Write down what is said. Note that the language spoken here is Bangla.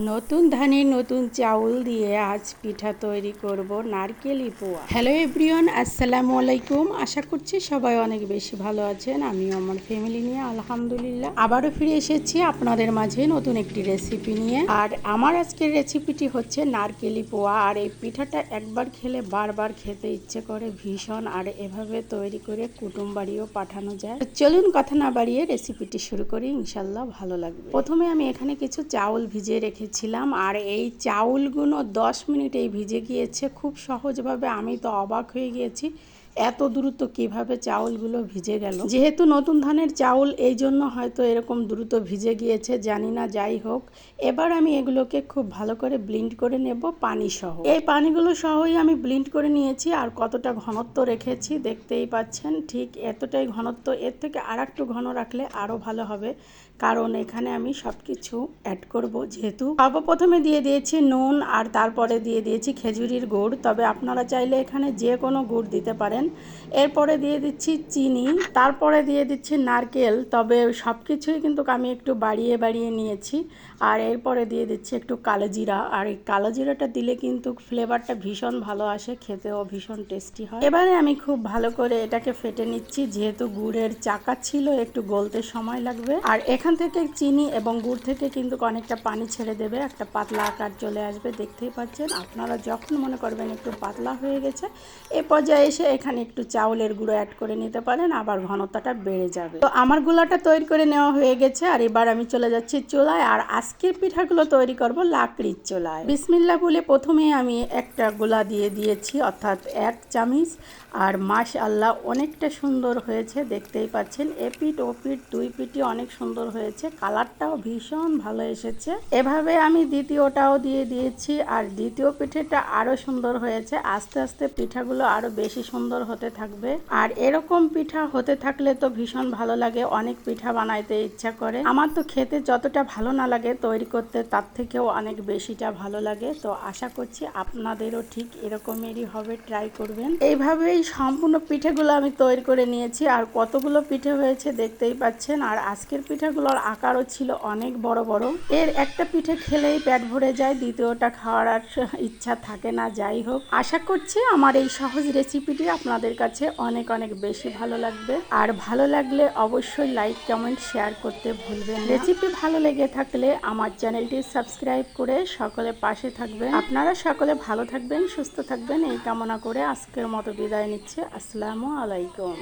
নতুন ধানের নতুন চাউল দিয়ে আজ পিঠা তৈরি করব নারকেলি পোয়া। হ্যালো এভরিওয়ান, আসসালামু আলাইকুম। আশা করছি সবাই অনেক বেশি ভালো আছেন। আমি আমার ফ্যামিলি নিয়ে, আলহামদুলিল্লাহ। আবারও ফিরে এসেছি আপনাদের মাঝে নতুন একটি রেসিপি নিয়ে। আর আমার আজকের রেসিপিটি হচ্ছে নারকেলি পোয়া। আর এই পিঠাটা একবার খেলে বারবার খেতে ইচ্ছে করে ভীষণ। আর এভাবে তৈরি করে কুটুম বাড়িও পাঠানো যায়। চলুন কথা না বাড়িয়ে রেসিপিটি শুরু করি। ইনশাল্লাহ ভালো লাগবে। প্রথমে আমি এখানে কিছু চাউল ভিজিয়ে রেখেছিলাম আর এই চাউলগুলো দশ মিনিটেই ভিজে গিয়েছে, খুব সহজভাবে আমি তো অবাক হয়ে গিয়েছি। এত দ্রুত কীভাবে চাউলগুলো ভিজে গেল? যেহেতু নতুন ধানের চাউল, এই জন্য হয়তো এরকম দ্রুত ভিজে গিয়েছে, জানি না, যাই হোক। এবার আমি এগুলোকে খুব ভালো করে ব্লিন্ড করে নেব পানি সহ এই পানিগুলো সহই আমি ব্লিন্ড করে নিয়েছি, আর কতটা ঘনত্ব রেখেছি দেখতেই পাচ্ছেন। ঠিক এতটাই ঘনত্ব, এর থেকে আর একটু ঘন রাখলে আরও ভালো হবে, কারণ এখানে আমি সব কিছু অ্যাড করব যেহেতু। সর্বপ্রথমে দিয়ে দিয়েছি নুন, আর তারপরে দিয়ে দিয়েছি খেজুরির গুড়। তবে আপনারা চাইলে এখানে যে কোনো গুড় দিতে পারেন। এরপরে দিয়ে দিচ্ছি চিনি, তারপরে দিয়ে দিচ্ছি নারকেল, তবে সব কিছুই কিন্তু আমি একটু বাড়িয়ে বাড়িয়ে নিয়েছি। আর এরপরে দিয়ে দিচ্ছি একটু কালো জিরা, আর এই কালো জিরাটা দিলে কিন্তু ফ্লেভারটা ভীষণ ভালো আসে, খেতেও ভীষণ টেস্টি হয়। এবারে আমি খুব ভালো করে এটাকে ফেটে নিচ্ছি, যেহেতু গুড়ের চাকা ছিল, একটু গলতে সময় লাগবে। আর এখান থেকে চিনি এবং গুড় থেকে কিন্তু অনেকটা পানি ছেড়ে দেবে, একটা পাতলা আকার চলে আসবে, দেখতেই পাচ্ছেন। আপনারা যখন মনে করবেন একটু পাতলা হয়ে গেছে, এ পর্যায়ে এসে এখানে একটু চাউলের গুঁড়ো অ্যাড করে নিতে পারেন, আবার ঘনতাটা বেড়ে যাবে। তো আমার গুলাটা তৈরি করে নেওয়া হয়ে গেছে, আর এবার আমি চলে যাচ্ছি চুলায়, আর আজকের পিঠাগুলো তৈরি করব লাকড়ির চুলায়। বিসমিল্লা বলে প্রথমে আমি একটা গোলা দিয়ে দিয়েছি, অর্থাৎ এক চামিচ, আর মাশ আল্লাহ অনেকটা সুন্দর হয়েছে, দেখতেই পাচ্ছেন এপিট ওপিট দুই পিটি অনেক সুন্দর হয়েছে, কালারটাও ভীষণ ভালো এসেছে। এভাবে আমি দ্বিতীয়টাও দিয়ে দিয়েছি, আর দ্বিতীয় পিঠেটা আরও সুন্দর হয়েছে, আস্তে আস্তে পিঠাগুলো আরও বেশি সুন্দর হতে থাকবে। আর এরকম পিঠা হতে থাকলে তো ভীষণ ভালো লাগে, অনেক পিঠা বানাইতে ইচ্ছা করে। আমার তো খেতে যতটা ভালো না লাগে তৈরি করতে, তার থেকেও অনেক বেশিটা ভালো লাগে। তো আশা করছি আপনাদেরও ঠিক এরকমেরই হবে, ট্রাই করবেন। এইভাবেই সম্পূর্ণ পিঠেগুলো আমি তৈরি করে নিয়েছি। আর কতগুলো পিঠে হয়েছে দেখতেই পাচ্ছেন। আর আজকের পিঠাগুলোর আকারও ছিল অনেক বড় বড়। এর একটা পিঠে খেলেই পেট ভরে যায়, দ্বিতীয়টা খাওয়ার আর ইচ্ছা থাকে না, যাই হোক। আশা করছি আমার এই সহজ রেসিপিটি আপনাদের কাছে অনেক অনেক বেশি ভালো লাগবে। আর ভালো লাগলে অবশ্যই লাইক, কমেন্ট, শেয়ার করতে ভুলবেন রেসিপি ভালো লেগে থাকলে আমার চ্যানেলটি সাবস্ক্রাইব করে সকলে পাশে থাকবেন। আপনারা সকলে ভালো থাকবেন, সুস্থ থাকবেন। এই কামনা করে আজকের মতো বিদায় নিচ্ছে। আসসালামু আলাইকুম।